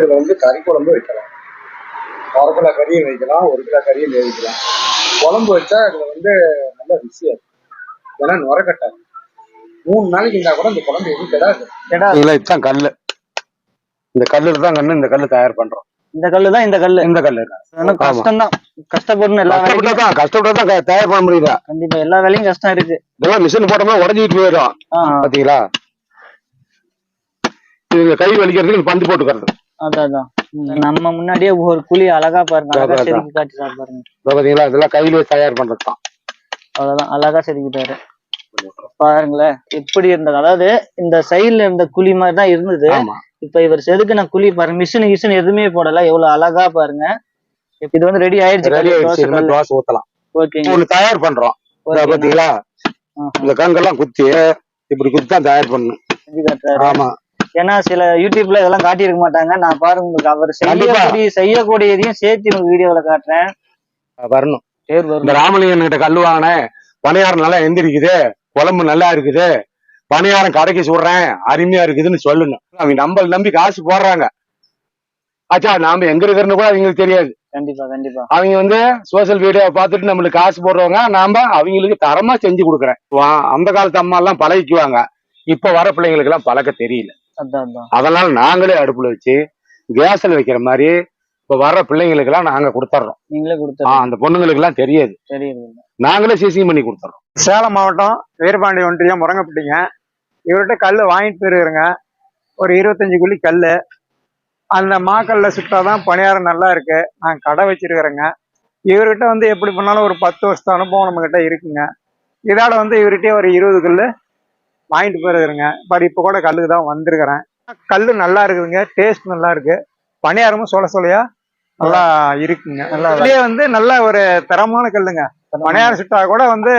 இதுல வந்து கறி குழம்பு வைக்கலாம். அரை கிலோ கறியும் வைக்கலாம் ஒரு கிலோ கறியும் வேவிக்கலாம். குழம்பு வச்சா இதுல வந்து நல்ல ருசியா இருக்கும் ஏன்னா நுரக்கட்டாது மூணு நாளைக்கு இருந்தா கூட இந்த குழம்பு எதுவும் கிடாது. இல்ல இதுதான் கல்லு. இந்த கல்லுல தான் கண்ணு இந்த கல்லு தயார் பண்றோம். இந்த கல்லு தான் இந்த கல்லு. இந்த கல்லு. ஆனா கஷ்டம் தான் கஷ்டப்படணும் எல்லா வேலையும் கஷ்டப்பட்டா தான் கஷ்டப்பட்டா தான் தயார் பண்ண முடியுதா? கண்டிப்பா எல்லா வேலையும் கஷ்டம் இருக்கு. இதெல்லாம் மிஷின் போட்டோம்னா உடஞ்சிட்டு போயிடும். பாத்தீங்களா? இது கை வலிக்கிறதுக்கு பந்து போட்டுக்கிறது. அதான். நம்ம முன்னாடியே ஒரு குழி அழகா பாருங்க அழகா செதுக்கி காட்டி சார் பாருங்க பாத்தீங்களா? இதெல்லாம் கையிலே தயார் பண்றது தான் அவ்வளவுதான் அழகா செதுக்கிட்டாரு. பாருங்களேன் எப்படி இருந்தது? அதாவது இந்த சைடுல இருந்த குழி மாதிரி தான் இருந்தது இப்ப இவர் செதுக்குன குழி பாருங்க மிஷின் கிஷின் எதுவுமே போடல. எவ்வளவு அழகா பாருங்க. இது வந்து ரெடி ஆயிடுச்சு. ஊத்தலாம். ஓகேங்க தயார் பண்றோம். பாத்தீங்களா? இந்த கங்கெல்லாம் குத்தி இப்படி குத்தி தான் தயார் காட்டுறாரு. ஆமா. ஏன்னா சில யூடியூப்ல இதெல்லாம் காட்டியிருக்க மாட்டாங்க. நான் பாருங்க உங்களுக்கு அவர். செய்யக்கூடிய செய்யக்கூடியதையும் சேர்த்து உங்க வீடியோல காட்டுறேன். வரணும். இந்த ராமலிங்கன் கிட்ட கல்லு வாங்கினேன். பணியாரம் நல்லா எந்திரிக்குது. குழம்பு நல்லா இருக்குது. பணியாரம் கடைக்கு சுடுறேன். அருமையா இருக்குதுன்னு சொல்லணும். அவங்க நம்ம நம்பி காசு போடுறாங்க. ஆச்சா நாம எங்க இருக்கிறன்னு கூட அவங்களுக்கு தெரியாது. கண்டிப்பா கண்டிப்பா. அவங்க வந்து சோசியல் மீடியா பார்த்துட்டு நம்மளுக்கு காசு போடுறவங்க நாம அவங்களுக்கு தரமா செஞ்சு கொடுக்குறேன். அந்த காலத்து அம்மா எல்லாம் பழகிக்குவாங்க. இப்ப வர பிள்ளைங்களுக்கு எல்லாம் பழக்க தெரியல. அதனால நாங்களே அடுப்புல வச்சு கேஸ்ல வைக்கிற மாதிரி இப்ப வர்ற பிள்ளைங்களுக்கு எல்லாம் நாங்க கொடுத்துட்றோம் நீங்களே ஆ, கொடுத்துருங்க அந்த பொண்ணுங்களுக்கு எல்லாம் தெரியாது. நாங்களே சிசிங் பண்ணி கொடுத்துறோம் சேலம் மாவட்டம் வீரபாண்டி ஒன்றியம் முருங்கப்பட்டிங்க. இவர்கிட்ட கல் வாங்கிட்டு போயிருக்கிறேங்க ஒரு இருபத்தஞ்சு குழி கல் அந்த மாக்கல்ல சுட்டாதான் பணியாரம் நல்லா இருக்கு. நான் கடை வச்சிருக்கிறேங்க. இவர்கிட்ட வந்து எப்படி பண்ணாலும் ஒரு பத்து வருஷத்து அனுபவம் நம்ம கிட்ட இருக்குங்க. இதோட வந்து இவர்கிட்டயே ஒரு இருபது கல் வாங்கிட்டு போயிருக்கிறேங்க. பாரு இப்போ கூட கல்லுக்கு தான் வந்திருக்கிறேன். கல் நல்லா இருக்குதுங்க. டேஸ்ட் நல்லா இருக்கு. பணியாரமும் சொல சொலையா நல்லா இருக்குங்க. நல்லா இதுலயே வந்து நல்ல ஒரு தரமான கல்லுங்க. பணியாரம் சுட்டா கூட வந்து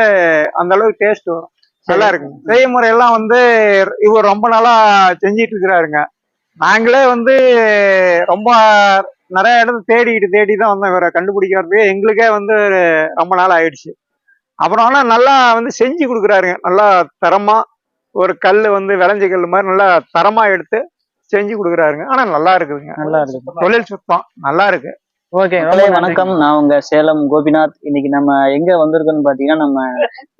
அந்த அளவுக்கு டேஸ்ட் வரும். நல்லா இருக்குங்க. செய்முறை எல்லாம் வந்து இவர் ரொம்ப நாளா செஞ்சிட்டு இருக்கிறாருங்க. நாங்களே வந்து ரொம்ப நிறைய இடத்துல தேடிக்கிட்டு தேடி தான் வந்தோம். இவரை கண்டுபிடிக்கிறது எங்களுக்கே வந்து ரொம்ப நாள் ஆயிடுச்சு. அப்புறம் ஆனா நல்லா வந்து செஞ்சு கொடுக்குறாருங்க. நல்லா தரமா ஒரு கல் வந்து விளைஞ்ச கல் மாதிரி நல்லா தரமா எடுத்து செஞ்சு கொடுக்குறாருங்க. ஆனா நல்லா இருக்குதுங்க. நல்லா இருக்கு தொழில் சுத்தம் நல்லா இருக்கு. ஓகே வணக்கம். நான் உங்க சேலம் கோபிநாத். இன்னைக்கு நம்ம எங்க வந்திருக்கோம்னு பாத்தீங்கன்னா நம்ம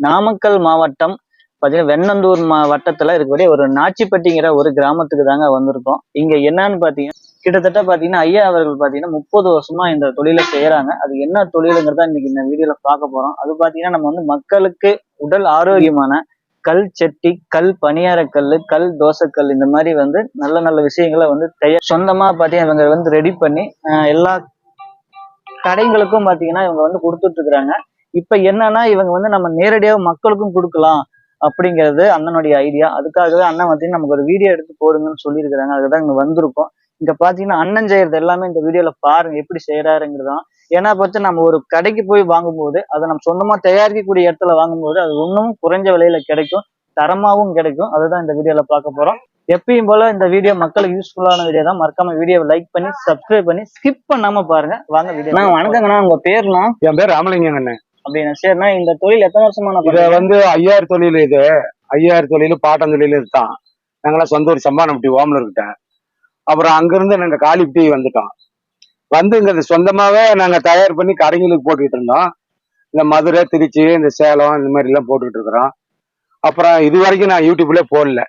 நாமக்கல் மாவட்டம் பாத்தீங்கன்னா வெண்ணந்தூர் மாவட்டத்துல இருக்கக்கூடிய ஒரு நாச்சிப்பட்டிங்கிற ஒரு கிராமத்துக்கு தாங்க வந்திருக்கோம். இங்க என்னன்னு பாத்தீங்கன்னா கிட்டத்தட்ட பாத்தீங்கன்னா ஐயா அவர்கள் பாத்தீங்கன்னா முப்பது வருஷமா இந்த தொழிலை செய்யறாங்க. அது என்ன தொழிலுங்கிறத இன்னைக்கு இந்த வீடியோல பார்க்க போறோம். அது பாத்தீங்கன்னா நம்ம வந்து மக்களுக்கு உடல் ஆரோக்கியமான கல் செட்டி கல் பணியாரக்கல் கல் தோசைக்கல் இந்த மாதிரி வந்து நல்ல நல்ல விஷயங்களை வந்து தயார் சொந்தமா பாத்தீங்கன்னா இவங்க வந்து ரெடி பண்ணி எல்லா கடைங்களுக்கும் பாத்தீங்கன்னா இவங்க வந்து கொடுத்துட்ருக்குறாங்க இருக்கிறாங்க. இப்ப என்னன்னா இவங்க வந்து நம்ம நேரடியாக மக்களுக்கும் கொடுக்கலாம் அப்படிங்கிறது அண்ணனுடைய ஐடியா அதுக்காகவே அண்ணன் பார்த்தீங்கன்னா நமக்கு ஒரு வீடியோ எடுத்து போடுங்கன்னு சொல்லியிருக்கிறாங்க. அதுதான் இங்க வந்திருக்கோம். இங்க பாத்தீங்கன்னா அண்ணன் செய்யறது எல்லாமே இந்த வீடியோவில் பாருங்க எப்படி செய்கிறாருங்கிறதான் ஏன்னா பார்த்து நம்ம ஒரு கடைக்கு போய் வாங்கும்போது அதை நம்ம சொந்தமா தயாரிக்கக்கூடிய இடத்துல வாங்கும்போது அது இன்னும் குறைஞ்ச விலையில கிடைக்கும். தரமாவும் கிடைக்கும். அதுதான் இந்த வீடியோல பார்க்க போறோம். எப்பயும் போல இந்த வீடியோ மக்களுக்கு யூஸ்ஃபுல்லான வீடியோ தான். மறக்காம வீடியோவை லைக் பண்ணி சப்ஸ்கிரைப் பண்ணி ஸ்கிப் பண்ணாம பாருங்க. வாங்க வீடியோ வணக்கங்கண்ணா. உங்க பேர்னா என் பேர் ராமலிங்கண்ணே அப்படின்னா சரிண்ணா. இந்த தொழில் எத்தனை வருஷமா நான் இத? வந்து ஐயாயிரம் தொழில் இது. ஐயாயிரம் தொழில் பாட்டம் தொழில் இதுதான். நாங்களாம் சொந்த ஒரு சம்பானப்பட்டி ஓமலர் கிட்ட அப்புறம் அங்கிருந்து நாங்க காலிப்பட்டி வந்துட்டோம். வந்து இங்க சொந்தமாவே நாங்க தயார் பண்ணி கடைங்களுக்கு போட்டுக்கிட்டு இருந்தோம். இந்த மதுரை திருச்சி இந்த சேலம் இந்த மாதிரி எல்லாம் போட்டுக்கிட்டு இருக்கிறோம். அப்புறம் இது வரைக்கும் நான் யூடியூப்ல போடல.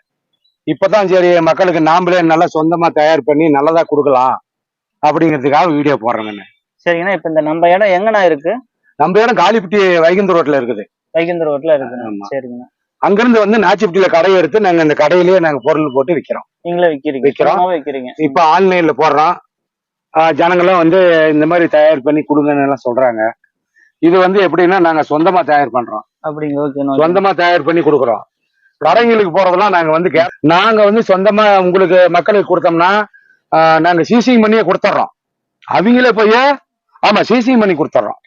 இப்பதான் சரி மக்களுக்கு நாமளே நல்லா சொந்தமா தயார் பண்ணி நல்லதா கொடுக்கலாம் அப்படிங்கிறதுக்காக வீடியோ போடுறேங்க சரிங்கண்ணா இப்ப இந்த நம்ம இடம் எங்கண்ணா இருக்கு? நம்ம இடம் காலிப்பட்டி வைகுந்த ரோட்ல இருக்குது. வைகுந்த ரோட்ல இருக்குண்ணா ஆமா. சரிங்கண்ணா. அங்கிருந்து வந்து நாச்சிப்பட்டியில கடையை எடுத்து நாங்க இந்த கடையிலேயே நாங்க பொருள் போட்டு விற்கிறோம் நீங்களே விக்கிறீங்க. விக்கிறோம். சும்மாவே விக்கிறீங்க. இப்ப ஆன்லைன்ல போடுறோம். ஜனங்களும் வந்து இந்த மாதிரி தயார் பண்ணி கொடுங்கன்னு எல்லாம் சொல்றாங்க. இது வந்து எப்படின்னா நாங்க சொந்தமா தயார் பண்றோம். அப்படிங்க ஓகே சொந்தமா தயார் பண்ணி கொடுக்குறோம். கடைங்களுக்கு போறதெல்லாம் நாங்க வந்து நாங்க வந்து சொந்தமா உங்களுக்கு மக்களுக்கு கொடுத்தோம்னா நாங்க சீசிங் பண்ணியே கொடுத்துட்றோம் அவங்களே போய் ஆமா சீசிங் பண்ணி கொடுத்துட்றோம்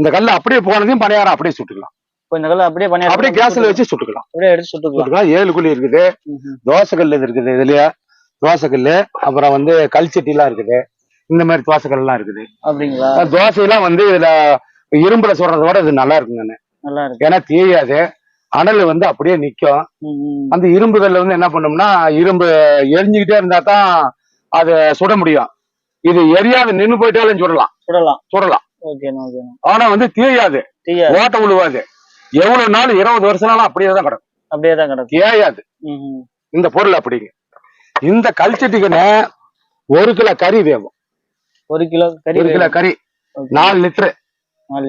இந்த கல்ல அப்படியே போனதையும் பணியாரம் அப்படியே சுட்டுக்கலாம். கொஞ்ச காலம் அப்படியே பண்ணி அப்படியே கேஸ்ல வச்சு சுட்டுக்கலாம். அப்படியே எடுத்து சுட்டுக்கலாம். ஏழு குழி இருக்குது. தோசை கல் இது இருக்குது இதுலயே. தோசை கல் அப்புறம் வந்து கல் சட்டிலாம் இருக்குது. இந்த மாதிரி தோசை கல்லாம் இருக்குது. அப்படிங்களா? தோசையெல்லாம் வந்து இதுல இரும்புல சுடுறத விட இது நல்லா இருக்குங்க நல்லா இருக்கு. ஏன்னா தேயாது அனல் வந்து அப்படியே நிக்கும். அந்த இரும்பு கல்ல வந்து என்ன பண்ணோம்னா இரும்பு எரிஞ்சுக்கிட்டே இருந்தா தான் அதை சுட முடியும். இது எரியாத நின்னு போயிட்டாலும் சுடலாம். சுடலாம். சுடலாம். ஆனா வந்து தீயாது தீயா ஓட்ட விழுவாது எவ்வளவு நாள் இருபது வருஷம்னாலும் அப்படியே தான் கிடக்கும். அப்படியே தான் கிடக்கும். தேயாது. இந்த பொருள் அப்படிங்க. இந்த கல்ச்சட்டிக்குன்னு ஒரு கிலோ கறி வேகும் ஒரு கிலோ கறி ஒரு கிலோ கறி. நாலு லிட்டரு.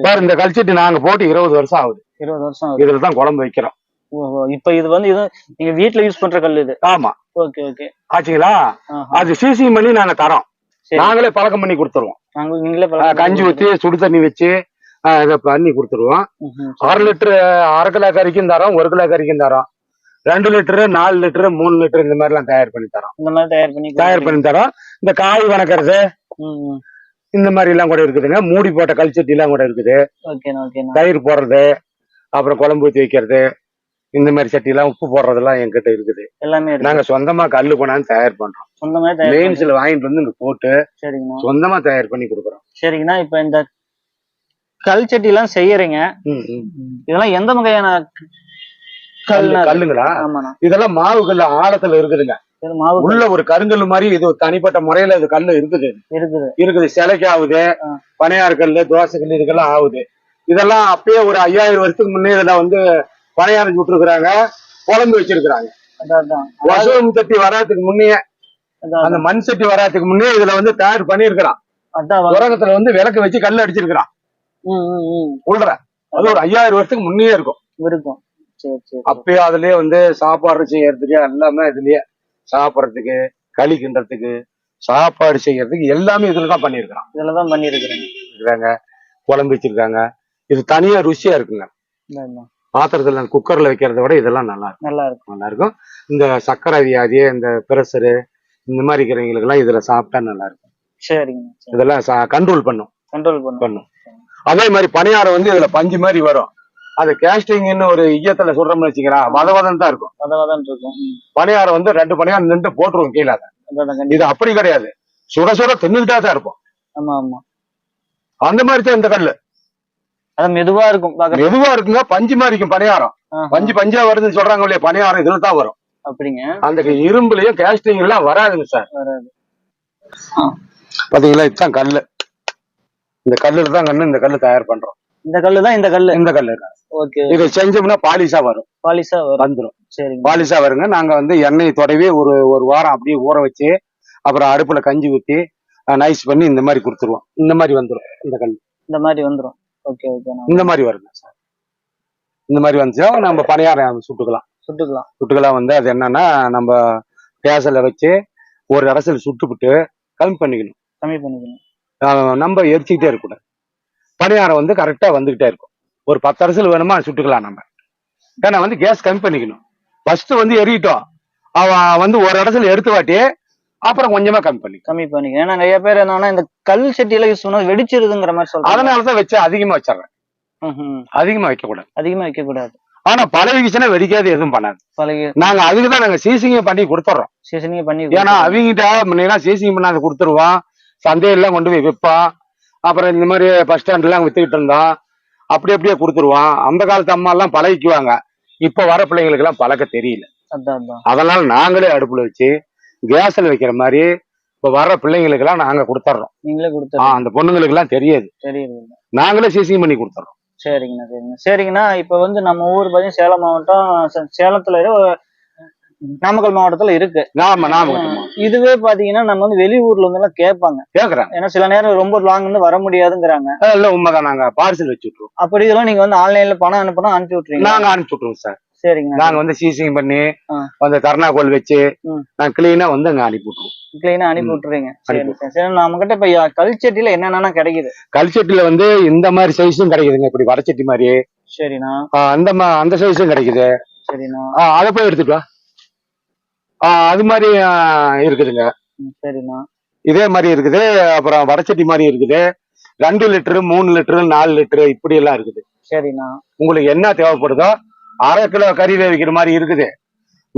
பாரு இந்த கல்ச்சட்டி நாங்க போட்டு இருபது வருஷம் ஆகுது. இருபது வருஷம் இதுல தான் குழம்பு வைக்கிறோம். இப்ப இது வந்து இது நீங்க வீட்ல யூஸ் பண்ற கல் இது? ஆமா. Okay okay. ஆச்சுங்களா. அது சீசிங் பண்ணி நாங்க தரோம். நாங்களே பழக்கம் பண்ணி கொடுத்துருவோம். நாங்க நீங்களே கஞ்சி ஊத்தி சுடு தண்ணி வச்சு இதை பண்ணி கொடுத்துருவோம். அரை லிட்டரு அரை கிலோ கறிக்கும் தரோம் ஒரு கிலோ கறிக்கும் தரோம். ரெண்டு லிட்டரு நாலு லிட்டரு மூணு லிட்டரு இந்த மாதிரி எல்லாம் தயார் பண்ணி தரோம். இந்த மாதிரி தயார் பண்ணி தயார் பண்ணி தரோம். இந்த காய் வணக்கிறது. இந்த மாதிரி எல்லாம் கூட இருக்குதுங்க. மூடி போட்ட கல்ச்சட்டி எல்லாம் கூட இருக்குது. தயிர் போடுறது அப்புறம் குழம்பு ஊற்றி வைக்கிறது இந்த மாதிரி சட்டி எல்லாம் உப்பு போடுறதெல்லாம் என்கிட்ட இருக்குது. எல்லாமே நாங்க சொந்தமா கல்லு கொண்டாந்து தயார் பண்றோம். சொந்தமே மெயின்ஸ்ல வாங்கிட்டு வந்து இங்க போட்டு சொந்தமா தயார் பண்ணி கொடுக்குறோம். சரிங்கண்ணா இப்ப இந்த கல் சட்டி எல்லாம் செய்யறீங்க. இதெல்லாம் எந்த வகையான கல் கல்லுங்களா? இதெல்லாம் மாவு கல்லு ஆழத்துல இருக்குதுங்க. கல் உள்ள ஒரு கருங்கல் மாதிரி இது ஒரு தனிப்பட்ட முறையில இது கல்லு இருக்குது. இருக்குது. இருக்குது. சிலைக்கு ஆகுது. பனையாறு கல்லு தோசை கல்லு இதுக்கெல்லாம் ஆகுது. இதெல்லாம் அப்பயே ஒரு ஐயாயிரம் வருஷத்துக்கு முன்னே இதுல வந்து பனையாறு சுட்டுருக்குறாங்க குழம்பு வச்சிருக்கிறாங்க. வசூம் சட்டி வராதுக்கு முன்னே அந்த மண் சட்டி வராதுக்கு முன்னே இதுல வந்து தயார் வ- உலகத்துல வந்து விளக்கு வச்சு கல் அடிச்சிருக்கிறான். ம், ம், ம். உள்ற. அது ஒரு ஐயாயிரம் வருஷத்துக்கு முன்னே இருக்கும். இருக்கும். சரி சரி அப்பயே அதுலயே வந்து சாப்பாடு செய்யறதுக்கு எல்லாமே இதுலயே. சாப்பிடறதுக்கு களி கிண்டுறதுக்கு சாப்பாடு செய்யறதுக்கு எல்லாமே இதுல தான் பண்ணியிருக்கிறான். இதுலதான் பண்ணிருக்கிறேன் இருக்காங்க குழம்பு வச்சிருக்காங்க. இது தனியா ருசியா இருக்குங்க. பாத்திரத்துல குக்கர்ல வைக்கிறத விட இதெல்லாம் நல்லா இருக்கும். நல்லா இருக்கும். நல்லா இருக்கும். இந்த சக்கரை வியாதி இந்த பிரஷரு இந்த மாதிரி இருக்கிறவங்களுக்கு எல்லாம் இதுல சாப்பிட்டா நல்லா இருக்கும். சரிங்க. சரி இதெல்லாம் கண்ட்ரோல் பண்ணும். கண்ட்ரோல் பண்ணும். பண்ணும். அதே மாதிரி பணியாரம் வந்து இதுல பஞ்சு மாதிரி வரும். அது கேஸ்டிங்னு ஒரு ஈயத்துல சொல்றோம்னு வச்சுக்கலாம் வதவதம் தான் இருக்கும். பதவாதான் இருக்கும். பணியாரம் வந்து ரெண்டு பணியாரம் நின்று போட்டுருவோம் கீழே இது அப்படி கிடையாது. சுட சுட தின்னுட்டா தான் இருப்போம். ஆமா ஆமா. அந்த மாதிரி தான் இந்த கல்லு. மெதுவா இருக்கும் மெதுவா இருக்குங்க பஞ்சு மாதிரி இருக்கும் பணியாரம். பஞ்சு பஞ்சா வருதுன்னு சொல்றாங்க இல்லையா பணியாரம் இதுல தான் வரும். அப்படிங்க. அந்த இரும்புலயும் கேஸ்டிங் எல்லாம் வராதுங்க சார். வராது. பாத்தீங்களா இதுதான் கல்லு. இந்த கல்லுல தான் கண்ணு இந்த கல்லு தயார் பண்றோம். இந்த கல்லு தான் இந்த கல்லு. இந்த கல்லு ஓகே இதை செஞ்சோம்னா பாலிஷா வரும். பாலிஷா வரும். வந்துரும். சரிங்க. பாலிஷா வருங்க. நாங்க வந்து எண்ணெய் தொடவி ஒரு ஒரு வாரம் அப்படியே ஊற வச்சு அப்புறம் அடுப்புல கஞ்சி ஊத்தி நைஸ் பண்ணி இந்த மாதிரி கொடுத்துருவோம். இந்த மாதிரி வந்துரும் இந்த கல் இந்த மாதிரி வந்துரும். ஓகே ஓகே இந்த மாதிரி வருங்க சார். இந்த மாதிரி வந்துச்சுன்னா நம்ம பணியாரம் சுட்டுக்கலாம். சுட்டுக்கலாம். சுட்டுக்கலாம் வந்து அது என்னன்னா நம்ம கேஸில் வச்சு ஒரு அரசியல் சுட்டுவிட்டு கம்மி பண்ணிக்கணும். கம்மி பண்ணிக்கணும். நம்ம எரிச்சுக்கிட்டே இருக்கக்கூடாது. பணியாரம் வந்து கரெக்டா வந்துகிட்டே இருக்கும். ஒரு பத்து அரசியல் வேணுமா சுட்டுக்கலாம் நம்ம. ஏன்னா வந்து கேஸ் கம்மி பண்ணிக்கணும். ஃபர்ஸ்ட் வந்து எரியட்டும். அவன் வந்து ஒரு இடத்துல எடுத்து வாட்டி அப்புறம் கொஞ்சமா கம்மி பண்ணிக்கணும் கம்மி பண்ணிக்கணும் ஏன்னா நிறைய பேர் என்னன்னா இந்த கல் சட்டியில யூஸ் பண்ணா வெடிச்சிருதுங்கிற மாதிரி சொல்றாங்க. அதனாலதான் வச்சு அதிகமா வச்சிடுறேன். அதிகமா வைக்க கூடாது அதிகமா வைக்க கூடாது ஆனா பழகிச்சுன்னா வெடிக்காது எதுவும் பண்ணாது. பழகி நாங்க அதுக்கு தான் நாங்க சீசிங்க பண்ணி கொடுத்துட்றோம் சீசனிங் பண்ணி ஏன்னா அவங்கிட்ட முன்னா சீசிங் பண்ணாத கொடுத்துருவோம் சந்தையெல்லாம் கொண்டு போய் விற்பான். அப்புறம் இந்த மாதிரி பஸ் ஸ்டாண்ட் எல்லாம் வித்துக்கிட்டு இருந்தோம் அப்படி அப்படியே கொடுத்துருவான். அந்த காலத்து அம்மா எல்லாம் பழகிக்குவாங்க. இப்ப வர பிள்ளைங்களுக்கு எல்லாம் பழக்க தெரியல. அதான் அதான். அதனால நாங்களே அடுப்புல வச்சு கேஸ்ல வைக்கிற மாதிரி இப்ப வர்ற பிள்ளைங்களுக்கு எல்லாம் நாங்க கொடுத்துட்றோம் நீங்களே ஆ, கொடுத்துருங்க அந்த பொண்ணுங்களுக்கு எல்லாம் தெரியாது. தெரியுது. நாங்களே சீசிங் பண்ணி கொடுத்துறோம் சரிங்கண்ணா சரிங்கண்ணா. சரிங்கண்ணா இப்ப வந்து நம்ம ஊர் பார்த்தீங்கன்னா சேலம் மாவட்டம் சேலத்துல நாமக்கல் மாவட்டத்துல இருக்கு. நாம நாம இதுவே பாத்தீங்கன்னா நம்ம வந்து வெளியூர்ல வந்து எல்லாம் கேட்பாங்க. கேக்குறாங்க. ஏன்னா சில நேரம் ரொம்ப லாங் இருந்து வர முடியாதுங்கிறாங்க. இல்ல உண்மைதான் நாங்க பார்சல் வச்சு விட்டுருவோம் அப்படி இதெல்லாம் நீங்க வந்து ஆன்லைன்ல பணம் அனுப்பினா அனுப்பி விட்டுறீங்க நாங்க அனுப்பிச்சு விட்டுருவோம் சார். சரிங்கண்ணா நாங்க வந்து சீசிங் பண்ணி. அந்த தர்ணாக்கோல் வச்சு. நாங்க கிளீனா வந்து அங்க அனுப்பி விட்டுருவோம் கிளீனா அனுப்பி. விட்டுறீங்க சரி நம்ம கிட்ட இப்ப கல்ச்சட்டில என்னென்ன கிடைக்குது? கல்ச்சட்டில வந்து இந்த மாதிரி சைஸும் கிடைக்குதுங்க. இப்படி வடச்சட்டி மாதிரி. சரிண்ணா. அந்த அந்த சைஸும் கிடைக்குது. சரிண்ணா. அதை போய் எடுத்துட்டு வா. அது மாதிரி இருக்குதுங்க. சரிண்ணா. இதே மாதிரி இருக்குது. அப்புறம் வடச்சட்டி மாதிரி இருக்குது. ரெண்டு லிட்டரு மூணு லிட்டரு நாலு லிட்டரு இப்படி எல்லாம் இருக்குது. சரிண்ணா. உங்களுக்கு என்ன தேவைப்படுதோ அரை கிலோ கறி வேவிக்கிற மாதிரி இருக்குது.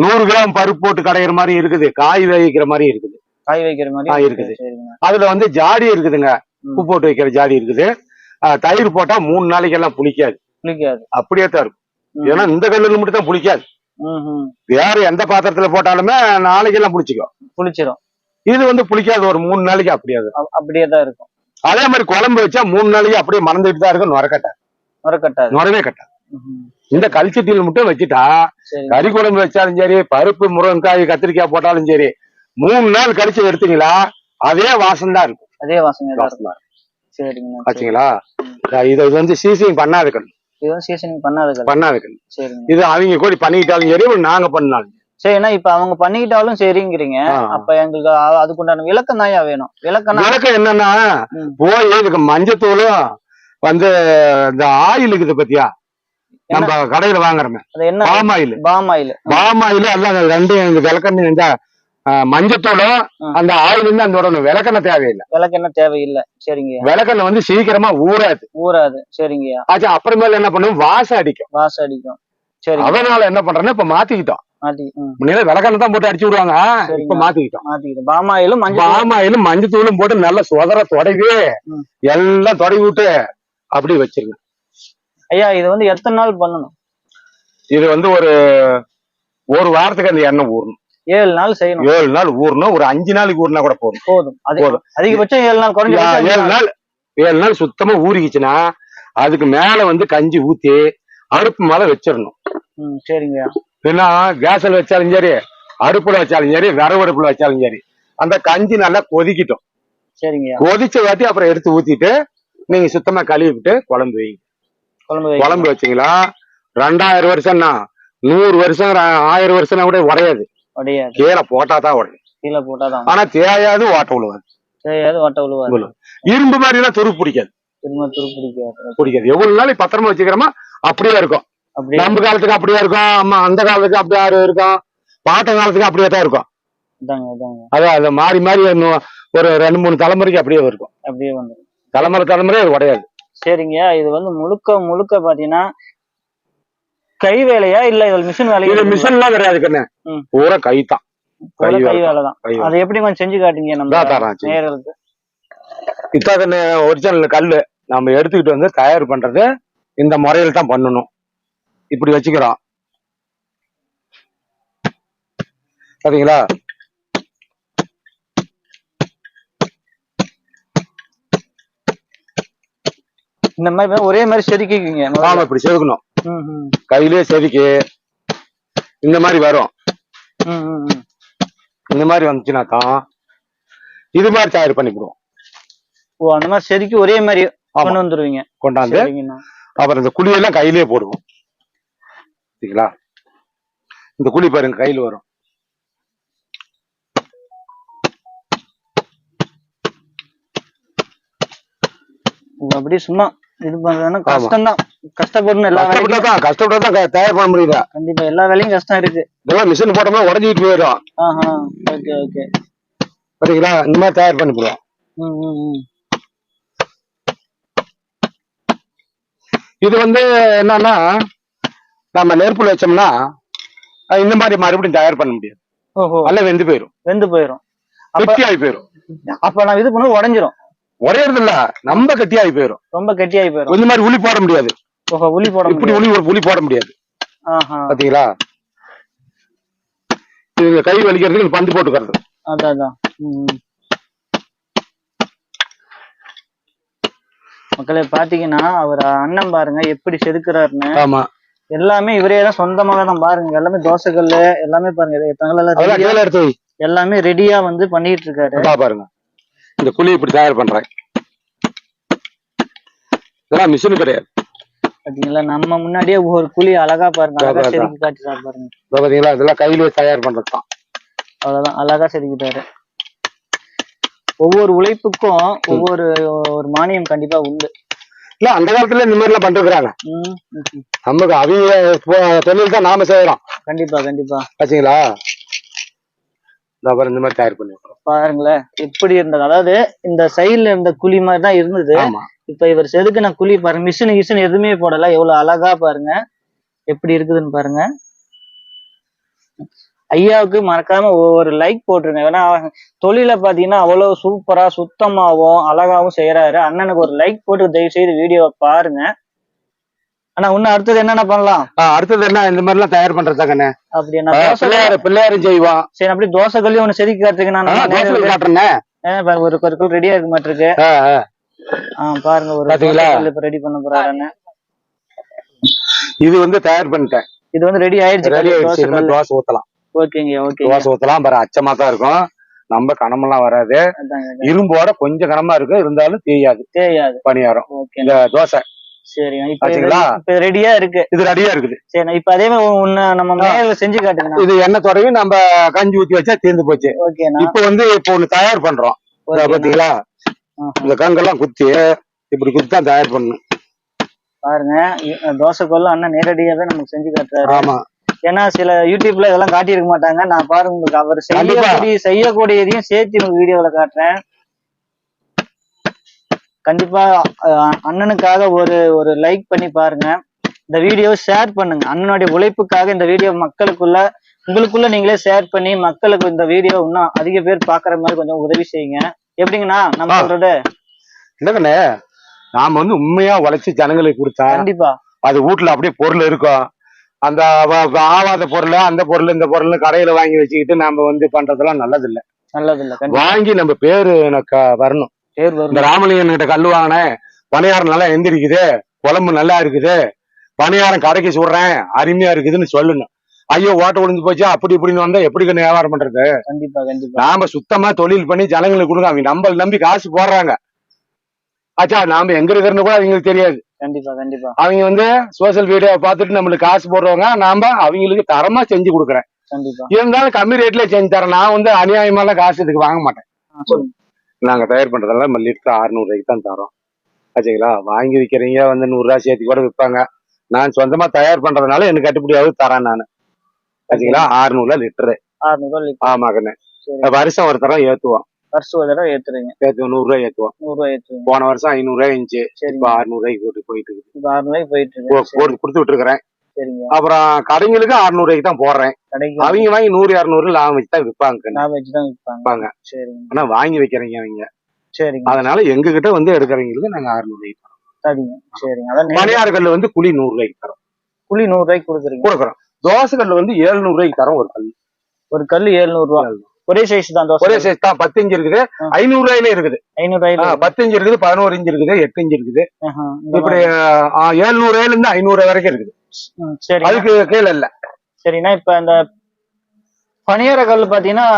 நூறு கிராம் பருப்பு போட்டு கடையிற மாதிரி இருக்குது. காய் வேவிக்கிற மாதிரி இருக்குது. காய் வைக்கிற மாதிரி இருக்குது. அதுல வந்து ஜாடி இருக்குதுங்க. உப்பு போட்டு வைக்கிற ஜாடி இருக்குது. தயிர் போட்டா மூணு நாளைக்கு எல்லாம் புளிக்காது. புளிக்காது. அப்படியே தான் இருக்கும். ஏன்னா இந்த கல்லுல மட்டும் தான் புளிக்காது. வேற எந்த பாத்திரத்துல போட்டாலுமே நாளைக்கு எல்லாம் புளிச்சிக்கும். புளிச்சிரும். இது வந்து புளிக்காது ஒரு மூணு நாளைக்கு அப்படியே அது. அப்- அப்படியே தான் இருக்கும். அதே மாதிரி குழம்பு வச்சா மூணு நாளைக்கு அப்படியே மறந்துட்டு தான் இருக்கும் நுரக்கட்டை முறக்கட்டாது நுரவே கட்டை. இந்த கல்ச்சட்டியில் மட்டும் வச்சுட்டா கறி குழம்பு வச்சாலும் சரி பருப்பு முருங்கைக்காய் கத்திரிக்காய் போட்டாலும் சரி மூணு நாள் கழிச்சு எடுத்தீங்களா அதே வாசம் தான் இருக்கும். அதே வாசம் தான் இருக்கும். சரிங்கண்ணா சரி. பாத்தீங்களா? இது வந்து சீசிங் பண்ணாத கல் இது வந்து சீசனிங் பண்ணாத கல் பண்ணாத கல் சரிங்க. இது அவங்க கூட பண்ணிக்கிட்டாலும் சரி நாங்க பண்ணாலும் சரி. சரிண்ணா இப்ப அவங்க பண்ணிக்கிட்டாலும் சரிங்கிறீங்க. அப்ப எங்களுக்கு அதுக்குண்டான விளக்கம் தான்யா வேணும். விளக்கம்னா விளக்கம் என்னன்னா. போய் இதுக்கு மஞ்சத்தூளும் வந்து இந்த ஆயில் இருக்குது பத்தியா? நம்ம கடையில வாங்குறோமே. அது என்ன? Palm oil. Palm oil. Palm oil எல்லாம் ரெண்டும் இந்த ஆஹ், மஞ்சத்தூளும். அந்த ஆயில் வந்து அந்த உடனே விளக்கெண்ணெய் தேவையில்லை. விளக்கு என்ன தேவையில்லை. சரிங்கய்யா. விளக்கெண்ணெய் வந்து சீக்கிரமா ஊறாது. ஊறாது. சரிங்கய்யா. ஆச்சு அப்புறமேல என்ன பண்ணும்? வாசம் அடிக்கும். வாசம் அடிக்கும். சரிங்க. அதனால என்ன பண்றேன்னா இப்ப மாத்திக்கிட்டோம். முன்னாடி விளக்கெண்ணெய் தான் போட்டு அடிச்சு விடுவாங்க. இப்ப சரிங்க. மாத்திக்கிட்டோம். மாத்திக்கிட்டு பாம் ஆயிலும் மஞ்சள் பாம் ஆயிலும் மஞ்சத்தூளும் போட்டு நல்லா சுதற தொடவி. எல்லாம் தொடவி விட்டு அப்படி வச்சிருங்க. ஐயா இது வந்து எத்தனை நாள் பண்ணணும்? இது வந்து ஒரு ஒரு வாரத்துக்கு அந்த எண்ணெய் ஊறணும். ஏழு நாள் செய்யணும். ஏழு நாள் ஊறணும். ஒரு அஞ்சு நாளைக்கு ஊறினா கூட போதும். போதும். போதும். அதிகபட்சம் ஏழு நாள் குறைஞ்ச ஏழு நாள் ஏழு நாள் சுத்தமா ஊறிக்கிச்சுன்னா அதுக்கு மேல வந்து கஞ்சி ஊத்தி அடுப்பு மேல வச்சிடணும். ம் சரிங்கய்யா ஏன்னா கேஸ்ல வச்சாலும் சரி அடுப்புல வச்சாலும் சரி விறகு அடுப்புல வச்சாலும் சரி அந்த கஞ்சி நல்லா கொதிக்கட்டும். சரிங்கய்யா கொதிச்ச வாட்டி அப்புறம் எடுத்து ஊத்திட்டு நீங்க சுத்தமா கழுவிட்டு குழம்பு வைங்க. குழம்பு. குழம்பு வச்சீங்களா? ரெண்டாயிரம் வருஷம்னா நூறு வருஷம் ஆயிரம் வருஷம்னா கூட உடையாது. உடையாது கீழே போட்டா தான் உடையும். கீழே போட்டாதான் ஆனா தேயாது ஓட்ட விழுவாது சரியாது வட்ட விழுவாது. இரும்பு மாதிரி எல்லாம் துரு பிடிக்காது. திரும்ப துரு பிடிக்காது. பிடிக்காது. எவ்வளவு நாளைக்கு பத்திரமா வச்சுக்கிறோமோ அப்படியே இருக்கும். நம்ம காலத்துக்கு அப்படியே இருக்கும். அம்மா அந்த காலத்துக்கு அப்படியே இருக்கும். பாட்ட காலத்துக்கு அப்படியே தான் இருக்கும். அதான் அது மாறி மாறி ஒரு ரெண்டு மூணு தலைமுறைக்கு அப்படியே இருக்கும். அப்படியே வந்து தலைமுறை தலைமுறை அது உடையாது. சரிங்கய்யா இது வந்து முழுக்க முழுக்க பாத்தீங்கன்னா கை வேலையா இல்ல இது மிஷின் வேலையா? இது மிஷின்லாம் கிடையாது கண்ணு. பூரா கை தான். கை வேலை. தான். அதை எப்படி கொஞ்சம் செஞ்சு காட்டுங்க நம்ம தரேன், செஞ்சு. நேயர்களுக்கு இத்தாக்கண்ணு ஒரிஜினல் கல்லு. நம்ம எடுத்துக்கிட்டு வந்து தயார் பண்றது இந்த முறையில தான் பண்ணணும். இப்படி வச்சுக்கிறோம். பாத்தீங்களா? இந்த மாதிரி ஒரே மாதிரி செதுக்கிக்குங்க. நாம இப்படி செதுக்கணும். கையிலே செதுக்கி இந்த மாதிரி வரும். இந்த மாதிரி வந்துச்சுன்னா தான் இது மாதிரி தயார் பண்ணிவிடுவோம் ஓ அந்த மாதிரி செதுக்கி ஒரே மாதிரி. கொண்டு வந்துருவீங்க. கொண்டாந்து அப்புறம் இந்த குழியெல்லாம் கையிலே போடுவோம். சரிங்களா? இந்த குழி பாருங்க கையில வரும். அப்படியே சும்மா இது பண்றதுன்னா கஷ்டம் தான் கஷ்டப்படணும் எல்லா கஷ்டப்பட்டா கஷ்டப்பட்டா தயார் பண்ண முடியுதா? கண்டிப்பா எல்லா வேலையும் கஷ்டம் இருக்கு. இதெல்லாம் மிஷின் போட்டோம்னா உடஞ்சிட்டு போயிடும். ஓகே ஓகே பாத்தீங்களா? இந்த மாதிரி தயார் பண்ணிவிடுவோம் ம் ம் ம். இது வந்து என்னன்னா நம்ம நெருப்புல வச்சோம்னா இந்த மாதிரி மறுபடியும் தயார் பண்ண முடியாது. நல்லா வெந்து போயிடும் வெந்து போயிடும் கெட்டியாகி போயிடும் அப்ப நான் இது பண்ண உடஞ்சிரும். உடையறது இல்ல ரொம்ப கெட்டியாகி போயிடும் ரொம்ப கெட்டியாகி போயிடும் இந்த மாதிரி உளி போட முடியாது. உளி போட இப்படி ஒரு உளி போட முடியாது. ஆஹா. பாத்தீங்களா? இது கை வலிக்கிறதுக்கு பந்து போட்டுக்கிறது. அதான். மக்களே பாத்தீங்கன்னா அவர் அண்ணன் பாருங்க எப்படி செதுக்குறாருன்னு. ஆமா. எல்லாமே இவரே தான் சொந்தமாக தான் பாருங்க. எல்லாமே தோசைக்கல்லு எல்லாமே பாருங்க. எல்லாமே ரெடியா வந்து பண்ணிட்டு இருக்காரு பாருங்க. இந்த குழி இப்படி தயார் பண்றேன். இதெல்லாம் மிஷின் கிடையாது. பாத்தீங்களா? நம்ம முன்னாடியே ஒரு குழி அழகா பாருங்க. அழகா செதுக்கி காட்டுறாரு பாருங்க. பாத்தீங்களா? இதெல்லாம் கையிலே தயார் பண்றது தான் அவ்வளவுதான். அழகா செதுக்கிட்டாரு. ஒவ்வொரு உழைப்புக்கும் ஒவ்வொரு ஒரு மானியம் கண்டிப்பா உண்டு. இல்ல அந்த காலத்துல இந்த மாதிரி எல்லாம் ம். நமக்கு அவங்க தொழில் தான் நாம செய்யறோம். கண்டிப்பா கண்டிப்பா. பாத்தீங்களா? இந்த மாதிரி தயார் பண்ணி பாருங்களேன் எப்படி இருந்தது? அதாவது இந்த சைடுல இருந்த குழி மாதிரி தான் இருந்தது இப்ப இவர் செதுக்குன குழி பாருங்க மிஷின் கிஷின் எதுவுமே போடல. எவ்வளவு அழகா பாருங்க. எப்படி இருக்குதுன்னு பாருங்க. ஐயாவுக்கு மறக்காம ஒரு லைக் போட்டுருங்க. ஏன்னா தொழில பாத்தீங்கன்னா அவ்வளவு சூப்பரா சுத்தமாவும் அழகாவும் செய்யறாரு அண்ணனுக்கு ஒரு லைக் போட்டு தயவு செய்து வீடியோவை பாருங்க. ஆனா இன்னும் அடுத்தது என்னென்ன பண்ணலாம்? அடுத்தது என்ன? இந்த மாதிரி எல்லாம் தயார் பண்றதாங்கண்ணே அப்படி என்ன? தோசை பிள்ளையாரு பிள்ளையாரும் செய்வோம் சரி அப்படி தோசை கல்லி ஒண்ணு செதுக்கி காட்டுறீங்க நான் தோசை காட்டுறேண்ணே ஒரு ரெடியா இருக்க மாட்டிருக்கு. ஆ, ஆ. ஆ பாருங்க ஒரு பாத்தீங்களா? ரெடி பண்ண போறாருன்னு இது வந்து தயார் பண்ணிட்டேன். இது வந்து ரெடி ஆயிடுச்சு ரெடி ஆயிடுச்சு தோசை இனிமே கல்லு தோசை ஊத்தலாம். ஓகேங்க ஓகேங்க. தோசை ஊத்தலாம். பாரு அச்சமா தான் இருக்கும். நம்ம கனமெல்லாம் வராது. இரும்போட கொஞ்சம் கனமா இருக்கும் இருந்தாலும் தேயாது. தெரியாது பணியாரம். ஓகே. இந்த தோசை. ரெடியா இருக்கு. இது ரெடியா இருக்குது. சரி இப்ப அதே மாதிரி நம்ம செஞ்சு காட்டுங்க இது எண்ணெய் துறையும் நம்ம கஞ்சி ஊத்தி வச்சா தீர்ந்து போச்சு. இப்போ வந்து இப்போ ஒண்ணு தயார் பண்றோம். பாத்தீங்களா? ஆஹா. இந்த கங்கெல்லாம் குத்தி இப்படி குத்தி தான் தயார் பண்ணணும். பாருங்க இ- தோசை கொல்ல அண்ணன் நேரடியாவே நமக்கு செஞ்சு காட்டுறாரு. ஆமா. ஏன்னா சில யூடியூப்ல இதெல்லாம் காட்டியிருக்க மாட்டாங்க. நான் பாருங்க உங்களுக்கு அவர். செய்யக்கூடிய செய்யக்கூடியதையும் சேர்த்து உங்களுக்கு வீடியோல காட்டுறேன். கண்டிப்பா அண்ணனுக்காக ஒரு ஒரு லைக் பண்ணி பாருங்க. இந்த வீடியோ ஷேர் பண்ணுங்க. அண்ணனுடைய உழைப்புக்காக இந்த வீடியோ மக்களுக்குள்ள உங்களுக்குள்ள நீங்களே ஷேர் பண்ணி மக்களுக்கு இந்த வீடியோ இன்னும் அதிக பேர் பாக்குற மாதிரி கொஞ்சம் உதவி செய்யுங்க. எப்படிங்கண்ணா? நம்ம. சொல்றது? இல்லக்கண்ணே நாம வந்து உண்மையா உழைச்சி ஜனங்களுக்கு கொடுத்தா கண்டிப்பா. அது வீட்டுல அப்படியே பொருள் இருக்கும். அந்த ஆவாத பொருள் அந்த பொருள் இந்த பொருள் கடையில வாங்கி வச்சுக்கிட்டு நாம வந்து பண்றதெல்லாம் நல்லது இல்ல நல்லது இல்ல வாங்கி நம்ம பேரு எனக்கு வரணும். பேர் இந்த ராமலிங்கன் கிட்ட கல்லு வாங்கினேன். பணியாரம் நல்லா எந்திரிக்குது. குழம்பு நல்லா இருக்குது. பணியாரம் கடைக்கு சுடுறேன். அருமையா இருக்குதுன்னு சொல்லணும். ஐயோ ஓட்ட விழுந்து போச்சு? அப்படி இப்படின்னு வந்தா எப்படி கண்ணு வியாபாரம் பண்றது? கண்டிப்பா கண்டிப்பா. நாம சுத்தமா தொழில் பண்ணி ஜனங்களுக்கு கொடுங்க. அவங்க நம்மள நம்பி காசு போடுறாங்க. ஆச்சா நாம எங்க இருக்கிறன்னு கூட அவங்களுக்கு தெரியாது. கண்டிப்பா கண்டிப்பா. அவங்க வந்து சோசியல் மீடியா பார்த்துட்டு நம்மளுக்கு காசு போடுறவங்க நாம அவங்களுக்கு தரமா செஞ்சு கொடுக்குறேன். கண்டிப்பா. இருந்தாலும் கம்மி ரேட்ல செஞ்சு தரேன். நான் வந்து அநியாயமாலாம் காசு இதுக்கு வாங்க மாட்டேன். நாங்க தயார் பண்றதெல்லாம் லிட்டர் அறுநூறு ரூபாய்க்கு தான் தரோம். ஆச்சுங்களா? வாங்கி விற்கிறீங்க வந்து நூறு ரூபாய் சேர்த்து கூட விற்பாங்க. நான் சொந்தமா தயார் பண்றதுனால எனக்கு கட்டுப்படியாவது தரேன் நான். ஆச்சுங்களா அறுநூறுல லிட்டரு. ஆறுநூறு ரூபாய் ஆமா கண்ணு. சரி. வருஷம் ஒரு தரம் ஏத்துவோம். வருஷம் ஒரு தடவை ஏத்துறீங்க. ஏத்துவோம். நூறு ரூபாய் ஏத்துவோம். நூறு ரூபாய் ஏத்துறீங்க. போன வருஷம் ஐநூறு ரூபாய் இருந்துச்சு இப்ப சரிங்க அறுநூறு ரூபாய்க்கு போட்டு போயிட்டு இருக்குது இப்ப ரூபாய்க்கு போயிட்டு இருக்கு. சரி, போட்டு கொடுத்து விட்டுருக்கிறேன். சரிங்க. அப்புறம் கடைங்களுக்கு அறுநூறு ரூபாய்க்கு தான் போடுறேன். அவங்க வாங்கி நூறு இரநூறு லாபம் வச்சு தான் விற்பாங்க கண்ணு. நான் வச்சுதான் விற்பாங்க. சரிங்க. ஆனா வாங்கி வைக்கிறீங்க அவங்க. சரிங்க. அதனால எங்க கிட்ட வந்து எடுக்கிறவங்களுக்கு நாங்க அறுநூறு ரூபாய்க்கு தரோம். சரிங்க. சரிங்க. அதான் கல்லு வந்து குழி நூறு ரூபாய்க்கு தரோம். புளி நூறு ரூபாய்க்கு கொடுக்குறீங்க. கொடுக்குறோம். தோசை கல்லு வந்து ஏழுநூறு ரூபாய்க்கு தரோம் ஒரு கல் ஒரு கல்லு ஏழுநூறு. ரூபா ஒரே சைஸ் தான் தோசை. ஒரே சைஸ் தான் பத்து இன்ச்சு இருக்குது. ஐநூறு ரூபாயில இருக்குது. ஐநூறு ரூபாயில பத்து இன்ச்சு இருக்குது பதினோரு இன்ச்சு இருக்குது எட்டு இன்ச்சு இருக்குது. இப்படி. ஏழுநூறு ரூபாயில இருந்து ஐநூறு வரைக்கும் இருக்குது. சரிங்க அதுக்கு கீழே இல்ல. சரிண்ணா இப்ப இந்த பனியார கல் பாத்தீங்கன்னா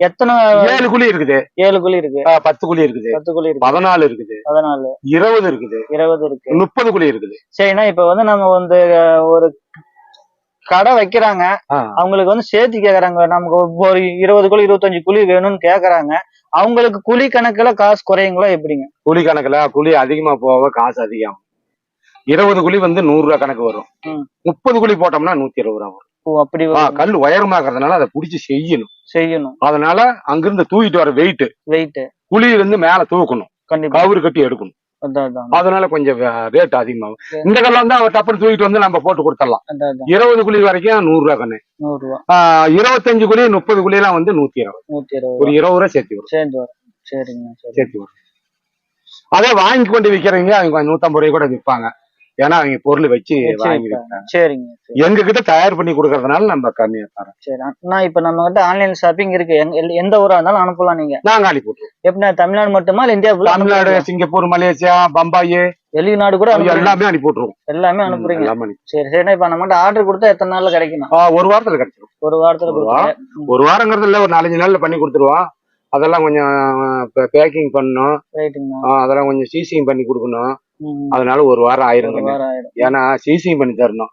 எத்தனை ஏழு குழி இருக்குது. ஏழு குழி இருக்கு. பத்து குழி இருக்குது. பத்து குழி இருக்கு பதினாலு இருக்குது. பதினாலு. இருபது இருக்குது. இருபது இருக்கு. முப்பது குழி இருக்குது. சரிண்ணா இப்ப வந்து நம்ம வந்து ஒரு கடை வைக்கிறாங்க. அவங்களுக்கு வந்து சேர்த்து கேக்குறாங்க. நமக்கு ஒரு இருபது குழி இருபத்தஞ்சு குழி வேணும்னு கேக்குறாங்க. அவங்களுக்கு குழி கணக்குல காசு குறையுங்களா எப்படிங்க? குழி கணக்குல குழி அதிகமா போக காசு அதிகம். இருபது குழி வந்து நூறு ரூபாய் கணக்கு வரும். முப்பது குழி போட்டோம்னா நூத்தி இருபது ரூபா வரும். அப்படி கல் உயரமாக்குறதுனால அதை புடிச்சு செய்யணும். செய்யணும். அதனால அங்கிருந்து தூக்கிட்டு வர வெயிட் வெயிட் குழியில இருந்து மேல தூக்கணும். கவுரு கட்டி எடுக்கணும். அதனால கொஞ்சம் ரேட் அதிகமாகும். இந்த கல்லாம் தான் அவர் டப்புனு தூக்கிட்டு வந்து நம்ம போட்டு கொடுத்துடலாம். இருபது குழி வரைக்கும் நூறு கண்ணு. ரூபா ஆ, இருபத்தஞ்சு குழி முப்பது குழி எல்லாம் வந்து நூத்தி இருபது. நூத்தி இருபது ஒரு ரூபா. இருபது ரூபாய் சேர்த்து வரும். சேர்ந்து வரும். சரிங்க சரி. சேர்த்து வரும். அதே வாங்கி கொண்டு விற்கிறவங்க அவங்க நூத்தம்பது ரூபாய் கூட விற்பாங்க. ஏன்னா அவங்க பொருள் வச்சு சரிங்க சரி. எங்க கிட்ட தயார் பண்ணி கொடுக்கறதுனால நம்ம கம்மியா தரோம் சரி அண்ணா இப்ப நம்ம கிட்ட ஆன்லைன் ஷாப்பிங் இருக்கு. எந்த ஊரா இருந்தாலும் அனுப்பலாம் நீங்க. நாங்க அனுப்பி விட்டுருவோம் எப்படின்னா தமிழ்நாடு மட்டுமா இல்ல India Tamil Nadu Singapore Malaysia Bombay வெளிநாடு கூட எல்லாமே அனுப்பி விட்டுருவோம் எல்லாமே அனுப்புறீங்க சரி சரிண்ணா இப்ப நம்ம ஆர்டர் கொடுத்தா எத்தனை நாள்ல கிடைக்குமா? ஒரு வாரத்துல கிடைச்சிடும் ஒரு வாரத்துல ஒரு வாரங்கிறது இல்ல ஒரு நாலஞ்சு நாள்ல பண்ணி கொடுத்துருவோம். அதெல்லாம் கொஞ்சம் பேக்கிங் பண்ணணும். அதெல்லாம் கொஞ்சம் சீசிங் பண்ணி கொடுக்கணும். அதனால ஒரு வாரம் ஆயிடும். ஏன்னா சீசிங் பண்ணி தரணும்.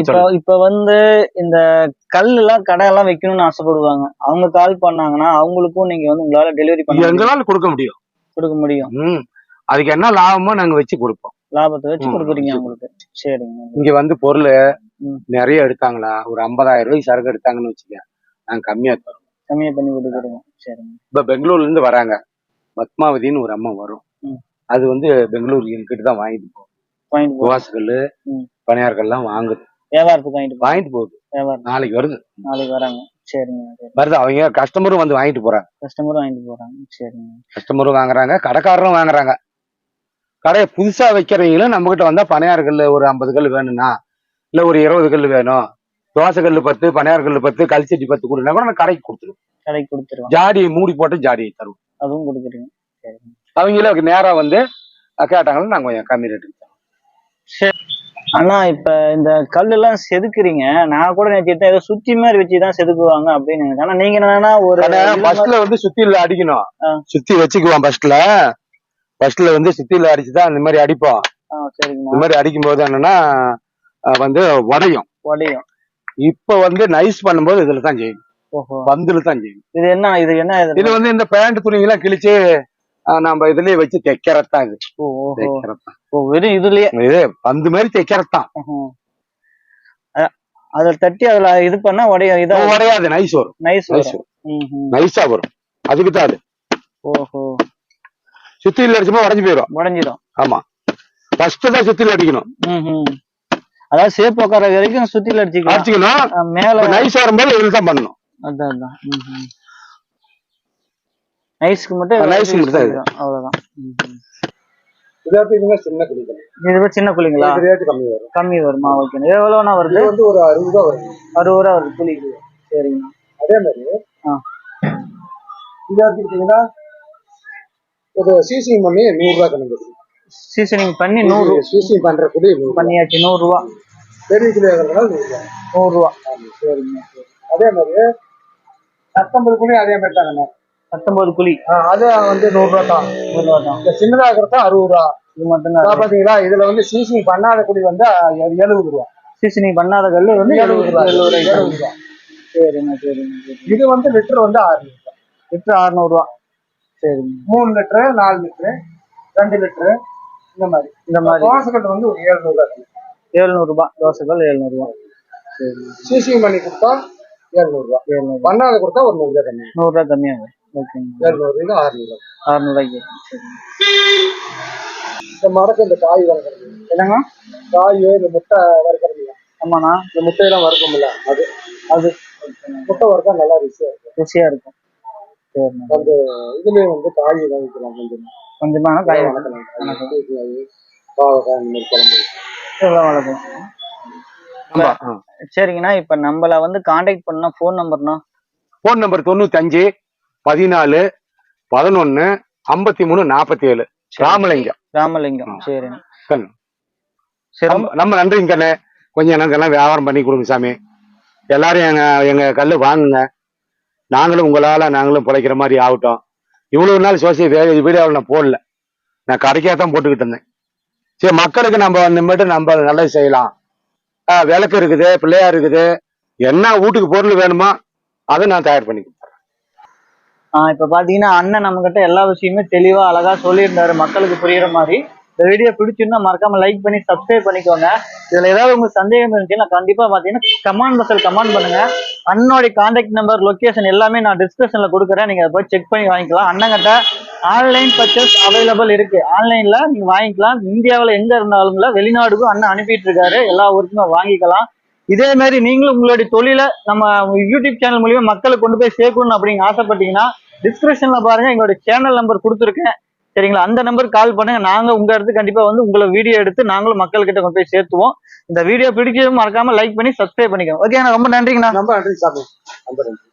இப்ப இப்ப வந்து இந்த கல் எல்லாம் கடை எல்லாம் வைக்கணும்னு ஆசைப்படுவாங்க. அவங்க கால் பண்ணாங்கன்னா அவங்களுக்கும் நீங்க வந்து உங்களால டெலிவரி பண்ண எங்களால கொடுக்க முடியும். கொடுக்க முடியும். அதுக்கு என்ன லாபமோ நாங்க வச்சு கொடுப்போம். லாபத்தை வச்சு கொடுக்குறீங்க வச்சு அவங்களுக்கு. சரிங்க. இங்க வந்து பொருள். நிறைய எடுத்தாங்களா? ஒரு ஐம்பதாயிரம் ரூபாய்க்கு சரக்கு எடுத்தாங்கன்னு வச்சுக்க நாங்க கம்மியா தரோம் கம்மியா பண்ணி கொடுக்குறீங்க சரிங்க. இப்ப பெங்களூர்ல இருந்து வராங்க. பத்மாவதின்னு ஒரு அம்மா வரும். அது வந்து பெங்களூர் என்கிட்ட தான் வாங்கிட்டு போகும். வாங்கிட்டு போ துவாசுகள் ம். பணியார்கள்லாம் வாங்குது. வியாபாரத்துக்கு வாங்கிட்டு வாங்கிட்டு போகுது. வியாபாரம். நாளைக்கு வருது. நாளைக்கு வராங்க. சரிங்க. சரி வருது. அவங்க கஸ்டமரும் வந்து வாங்கிட்டு போறாங்க. கஸ்டமரும் வாங்கிட்டு போறாங்க. சரிங்க. கஸ்டமரும் வாங்குறாங்க. கடைக்காரரும் வாங்குறாங்க. கடையை புதுசா வைக்கிறவங்களும் நம்ம கிட்ட வந்தா பனையார் கல் ஒரு ஐம்பது கல் வேணும்னா இல்ல ஒரு இருபது கல் வேணும். தோசை கல் பத்து பனையார் கல் பத்து கல்சட்டி பத்து கொடுனா கூட நான் கடைக்கு கொடுத்துருவோம். கடைக்கு கொடுத்துருவோம். ஜாடி மூடி போட்டு ஜாடியை தருவோம். அதுவும் கொடுக்குறீங்க அவங்களே நேரா வந்து கேட்டாங்கன்னா நாங்க கொஞ்சம் கம்மி ரேட்டுக்கு தரோம். ஆனா இப்ப இந்த கல் எல்லாம் செதுக்குறீங்க. நான் கூட நினைச்சிட்டேன் ஏதோ சுத்தி மாதிரி வச்சுதான் செதுக்குவாங்க அப்படின்னு. ஆனா நீங்க என்னன்னா ஒரு ஃபர்ஸ்ட்ல வந்து சுத்தில அடிக்கணும். சுத்தி வச்சுக்குவோம் ஃபர்ஸ்ட்ல ஃபர்ஸ்ட்ல வந்து சுத்தில அடிச்சுதான் இந்த மாதிரி அடிப்போம். இந்த மாதிரி அடிக்கும் போது என்னன்னா வந்து உடையும். உடையும். இப்ப வந்து நைஸ் பண்ணும்போது இதுல தான் செய்யணும் ஓஹோ பந்துல தான் செய்யணும் இது என்ன இது என்ன? இது வந்து இந்த பேண்ட் துணிங்கெல்லாம் கிழிச்சு அஹ், நம்ம இதுலயே வச்சு தைக்கிறதான் இது. தைக்கிறதான் வெறும் இதுலயே. இது பந்து மாதிரி தைக்கிறதான் ம்ஹும். அ- அத தட்டி அதுல இது பண்ணா உடையும் இதா உடையாது நைஸ் வரும். நைஸ் நைஸ் வரும். நைஸா வரும். அதுக்கு தான் அது. ஓஹோ. சுத்தில அடிச்சுமா உடஞ்சு போயிடும். உடைஞ்சிடும். ஆமா. ஃபர்ஸ்ட் தான் சுத்தில அடிக்கணும். அதாவது சேப் உட்கார வரைக்கும் சுத்தில அடிச்சுக்கலாம். அடிச்சுக்கணும். அ, மேல நைஸ் வரும்போது இதுல தான் பண்ணணும். அதான் அதான். நைஸ்க்கு மட்டும் நைஸ்க்கு மட்டும் தான் இது. அவ்வளவுதான். சின்ன விட சின்ன இது ரேட்டு கம்மி வரும். கம்மி வருமா? ஓகே எவ்வளவுனா வருது? இது வந்து ஒரு அறுபது ரூபா வரும் அறுபது ரூபா வருது புளி சரிங்கண்ணா. அதே மாதிரி ஆ. இது எடுத்துக்கிட்டீங்கன்னா ஒரு சீசிங் பண்ணி நூறு ரூபா கணக்கு சீசனிங் பண்ணி நூறு. சீசிங் பண்ற குடி. பண்ணியாச்சு நூறு ரூபா. பெரிய கிலோ இருக்கிறதுனால நூறு ரூபா. நூறு ரூபா. சரிங்க. அதே மாதிரி பத்தொன்பது குழி அதே மாதிரி தாங்கண்ணா பத்தொன்பது குழி. அது வந்து நூறு ரூபா தான் நூறு ரூபா தான் இந்த சின்னதா இருக்கிறது அறுபது ரூபா. இது மட்டும்தான். இதா பாத்தீங்களா? இதுல வந்து சீசிங் பண்ணாத குடி வந்து எழுபது ரூபா. சீசனிங் பண்ணாத கல்லு வந்து எழுபது ரூபா. எழுபது எழுபது ரூபா. சரிங்க சரிங்க இது வந்து லிட்டர் வந்து ஆறு லிட்டர் லிட்டர் அறுநூறுவா சரிங்க மூணு லிட்டரு நாலு லிட்டரு ரெண்டு லிட்டரு இந்த மாதிரி. இந்த மாதிரி. தோசைக்கல் வந்து ஒரு ஏழுநூறு ரூபா. எழுநூறு ரூபாய் தோசைகள் எழுநூறு ரூபாய் சரிங்க சீசிங் பண்ணி கொடுத்தா ஏழுநூறு ரூபா. எழுநூறு பண்ணாத கொடுத்தா ஒரு நூறு ரூபா கம்மி நூறு ரூபாய் கம்மியாகும் ஓகேங்க. இது ஆறுநூறு அறுநூறு சரிங்க. இந்த மரத்து இந்த காய் வளர்க்குறது. என்னங்க? காய் இந்த முட்டை வறுக்கிறது ஆமாண்ணா. இந்த முட்டையெல்லாம் வறுக்கும்ல அது அது. முட்டை வறுத்தா நல்லா ருசியா இருக்கும். ருசியா இருக்கும். சரிண்ணா. இதுலயும் வந்து காய் தான் வைக்கலாம் கொஞ்சம். கொஞ்சமான காய் வளர்க்கலாம். பாவக்காய் இந்த மாதிரி குழம்பு. சரிங்கண்ணா. இப்ப நம்மள வந்து காண்டாக்ட் பண்ணா ஃபோன் நம்பர்னா போன் நம்பர் தொண்ணூத்தஞ்சு பதினாலு பதினொன்னு ஐம்பத்தி மூணு நாற்பத்தி ஏழு ராமலிங்கம் ராமலிங்கம். கண்ணு. சரி. நம்ம- நம்ம நன்றிங்கண்ணே கொஞ்சம் எனக்கு எல்லாம் வியாபாரம் பண்ணி கொடுங்க சாமி. எல்லாரும் எங்க எங்க கல்லு வாங்குங்க. நாங்களும் உங்களால நாங்களும் பிழைக்கிற மாதிரி ஆகட்டும். இவ்வளவு நாள் சோசியல் வீடியோவில் நான் போடல. நான் கடைக்காக தான் போட்டுக்கிட்டு இருந்தேன். சரி மக்களுக்கு நம்ம இனிமேட்டு நம்ம நல்லது செய்யலாம். விளக்கு இருக்குது பிள்ளையார் இருக்குது. என்ன வீட்டுக்கு பொருள் வேணுமோ அதை நான் தயார் பண்ணி கொடுத்துறேன் ஆஹ் இப்ப பாத்தீங்கன்னா அண்ணன் நம்ம கிட்ட எல்லா விஷயமே தெளிவா அழகா சொல்லியிருந்தாரு. மக்களுக்கு புரியுற மாதிரி. இந்த வீடியோ பிடிச்சிருந்தா மறக்காம லைக் பண்ணி சப்ஸ்கிரைப் பண்ணிக்கோங்க. இதுல ஏதாவது உங்களுக்கு சந்தேகம் இருந்துச்சுன்னா கண்டிப்பா பாத்தீங்கன்னா கமெண்ட் பாக்ஸ்ல கமெண்ட் பண்ணுங்க. அண்ணனுடைய கான்டாக்ட் நம்பர் லொக்கேஷன் எல்லாமே நான் டிஸ்கிரிப்ஷன்ல கொடுக்குறேன். நீங்க அதை போய் செக் பண்ணி வாங்கிக்கலாம். அண்ணங்கிட்ட ஆன்லைன் பர்ச்சேஸ் அவைலபிள் இருக்கு. ஆன்லைன்ல நீங்க வாங்கிக்கலாம். இந்தியாவில் எங்க இருந்தாலும்ல வெளிநாடுக்கும் அண்ணன் அனுப்பிட்டு இருக்காரு. எல்லா ஊருக்குமே வாங்கிக்கலாம். இதே மாதிரி நீங்களும் உங்களுடைய தொழிலை நம்ம யூடியூப் சேனல் மூலியமா மக்களை கொண்டு போய் சேர்க்கணும் அப்படிங்க ஆசைப்பட்டீங்கன்னா டிஸ்கிரிப்ஷன்ல பாருங்க எங்களுடைய சேனல் நம்பர் கொடுத்துருக்கேன். சரிங்களா? அந்த நம்பருக்கு கால் பண்ணுங்க. நாங்க உங்க இடத்துக்கு கண்டிப்பா வந்து உங்களை வீடியோ எடுத்து நாங்களும் மக்கள்கிட்ட கொண்டு போய் சேர்த்துவோம். இந்த வீடியோ பிடிச்சதும் மறக்காம லைக் பண்ணி சப்ஸ்கிரைப் பண்ணிக்கோங்க. ஓகே ரொம்ப நன்றிங்கண்ணா. ரொம்ப நன்றி சாமி. ரொம்ப நன்றி.